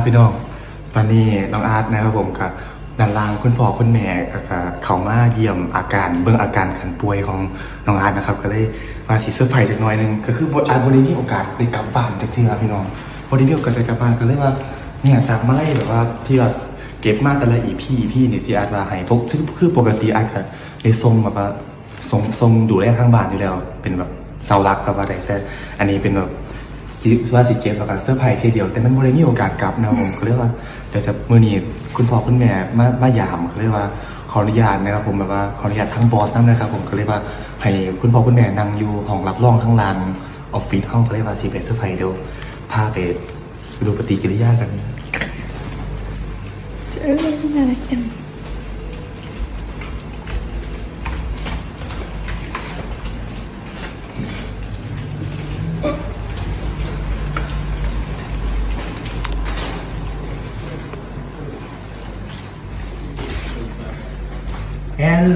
ครับพี่น้องตอนนี้น้องอาร์ตนะครับผมกับนันลางคุณพ่อคุณแม่เขามาเยี่ยมอาการเบื้องอาการขันป่วยของน้องอาร์ตนะครับ ก็เลยมาสีเซอร์ไพรส์จักหน่อยหนึงก็คืออาร์ตวันนี้มีโอกาสได้กลับบ้านจากที่ครับพี่น้องวันนี้มีโอกาสได้กลับบ้านก็เลยว่าเนี่ยจากมาไล่แบบว่าที่แบบเก็บมาแต่ละอีพี่พี่เนี่ยที่อาร์ตว่าให้พกคือปกติอาร์ตก็ได้ทรงแบบว่าทรงทรงดูแลทางบ้านอยู่แล้ว เป็นแบบเสาหลักกับอะไรแต่อันนี้เป็นแบบ จิว่าสิเก็บแล้วก็เสื้อร์ไผ่ทีเดียว แต่มันไม่ได้มีโอกาสกลับนะผมก็เรียกว่าเดี๋ยวจะมือนีคุณพ่อคุณแม่มามายามเขาเรียกว่าขออนุญาตนะครับผมแบบว่าขออนุญาตทั้งบอสนั่นนะครับผมก็เรียกว่าให้คุณพ่อคุณแม่นั่งอยู่ห้องรับรองทั้งลานออฟฟิศห้องเขาเรียกว่าสีไปเสื้อร์ไผ่เดียวพาไปดูปฏิกิริยากันเจออน่ารักจังฮลโ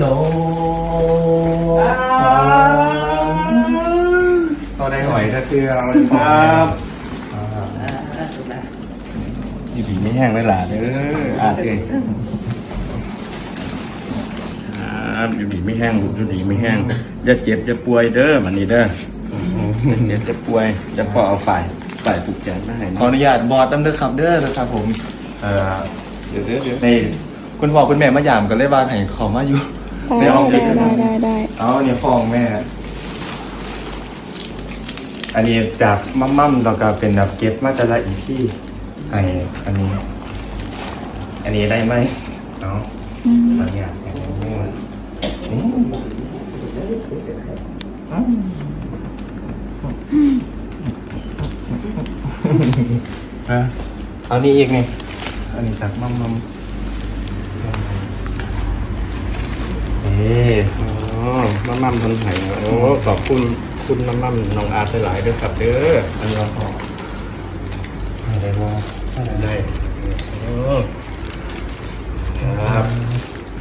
หลก็ได้หอยถ้าคือเราครับอยู่ดีไม่แห้งเลยล่ะเด้ออาเอ้ยครับอยู่ดีไม่แห้งลูกอยู่ดีไม่แห้งอย่าเจ็บอย่าป่วยเด้อมันนี่เด้ออย่าเจ็บจะป่วยจะพอเอาฝ่ายฝ่ายปลุกใจมาให้ขอนะอนุญาตบอสตั้งเด้อครับเด้อนะครับผม เอ่อเดี๋ยวเดี๋ยวเดี๋ยวใน คุณพ่อคุณแม่มายามก็เลยว่าให้เขอมาอยู่ ได้ในห้องได้เด็กได้ได้ได้เอาเนี่ยฟองแม่ อันนี้จากมั่มมั่มๆเราก็เป็นแบบเก็บมาแต่ละอีพี่ไออันนี้ อันนี้ได้ไหมเนาะอืมบางอย่างอย่างนี้มันอืมอะเอานี่อีกนี่อันนี้จากมั่มมั่ม เอ๊ะอ๋อมามั่มทนไห้โอ้ขอบคุณคุณมามั่มน้องอาร์ตหลายๆเด้อครับเด้ออันนี้เราพออะไรวะอะไรได้โอ้ครับ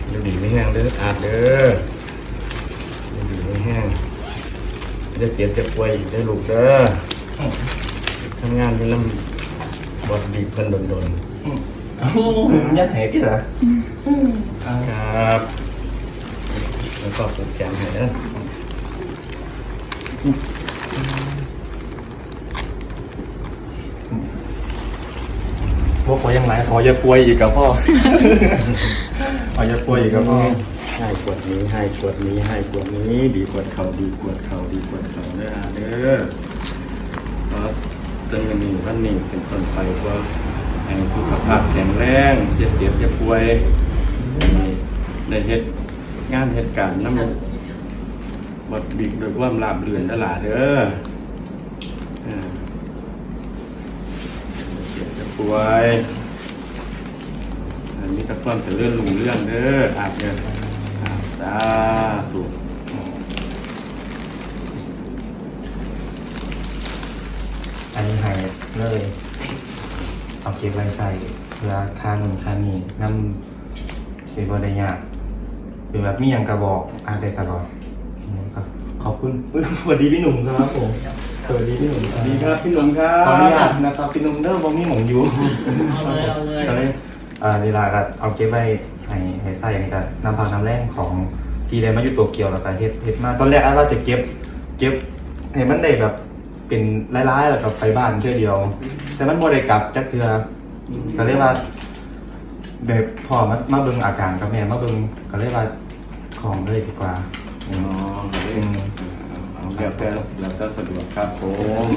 อยู่ดีไม่แห้งเด้ออาร์ตเด้ออยู่ดีไม่แห้งจะเจ็บจะป่วยอีกได้อลูกเด้อทำงานอยู่น้ำบอดบีบเพิ่นโดนยัดเหตุที่เหรอๆครับ ก็ปลูกแกมให้เด้อพวกขอยังไงขออย่าป่วยอีกกับพ่อ ขออย่าป่วยอีกกับพ่อให้กวดนี้ให้กวดนี้ให้กวดนี้ ดีกวดเข่าดีกวดเข่าดีกวดเข่าเด้ออาเด้อเพราะจนวันนี้วันนี้เป็นต้นไปก็ให้สุขภาพแข็งแรงเจ็บเจ็บจะป่วยได้เฮ็ด งานเหตุการณ์น้ำบดบีบโดยความราบเรื่อนตลาดเด้ออ่าเจ็บจะป่วยอันนี้ตะความจะเลื่อนลุงเรื่องเด้ออาจจะอาสาธุอันนี้ให้เลย เอาเก็บไว้ใส่เพื่อค่าเงินค่านี้นำสิบได้ยาก หรือแบบมีอย่างกระบอกอ่านได้ตลอดครับขอบคุณอุ๊ยสวัสดีพี่หนุ่มครับผมสวัสดีพี่หนุ่มสวัสดีครับพี่หนุ่มครัขออนุญาบ ตนะครับพี่หนุ่มเด้อบ่มีหมองอยู่เอาเลยเอาเลย ก็เลยอ่าเวลาก็เอาเก็บไว้ให้ให้ใส่ให้กับน้ำพักน้ำแรงของที่ได้มาอยู่ตัวเกียวแล้วก็เฮ็ดเฮ็ดมาตอนแรกอ้ายว่าจะเก็บ เก็บให้มันได้แบบเป็นร้ายๆแล้วก็ไปบ้านเทื่อเดียว แต่มันบ่ได้กลับจักเทื่อก็เลยว่า แบบพอมามาเบิ่งอาการกับแม่มาเบิ่งก็เลยว่าของเลยดีกว่าอือ๋อมอืม แล้วแต่แล้วแต่สะดวกครับผม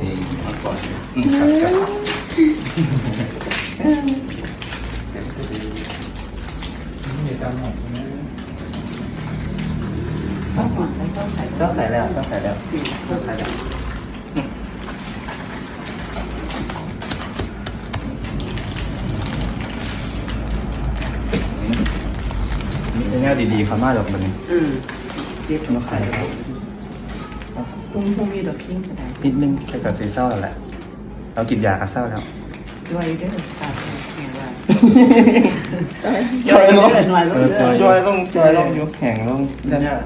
นี่มาก่อนครับครับชอบใส่แล้วชอบใส่แล้วชอบใส่แล้ว ดีๆครับมาดอกมันอืมเรียบมาขายครับตรงพวกนี้ดอกทิ้งก็ได้นิดนึงแต่ก็สีเศร้าแล้วแหละเรากินยาก็เศร้าแล้วด้วยเด้อตาแข็งว่าจอยจอยลงหน่อยลงเออเด้อจอยลงจอยลงยุบแข็งลงเนี่ย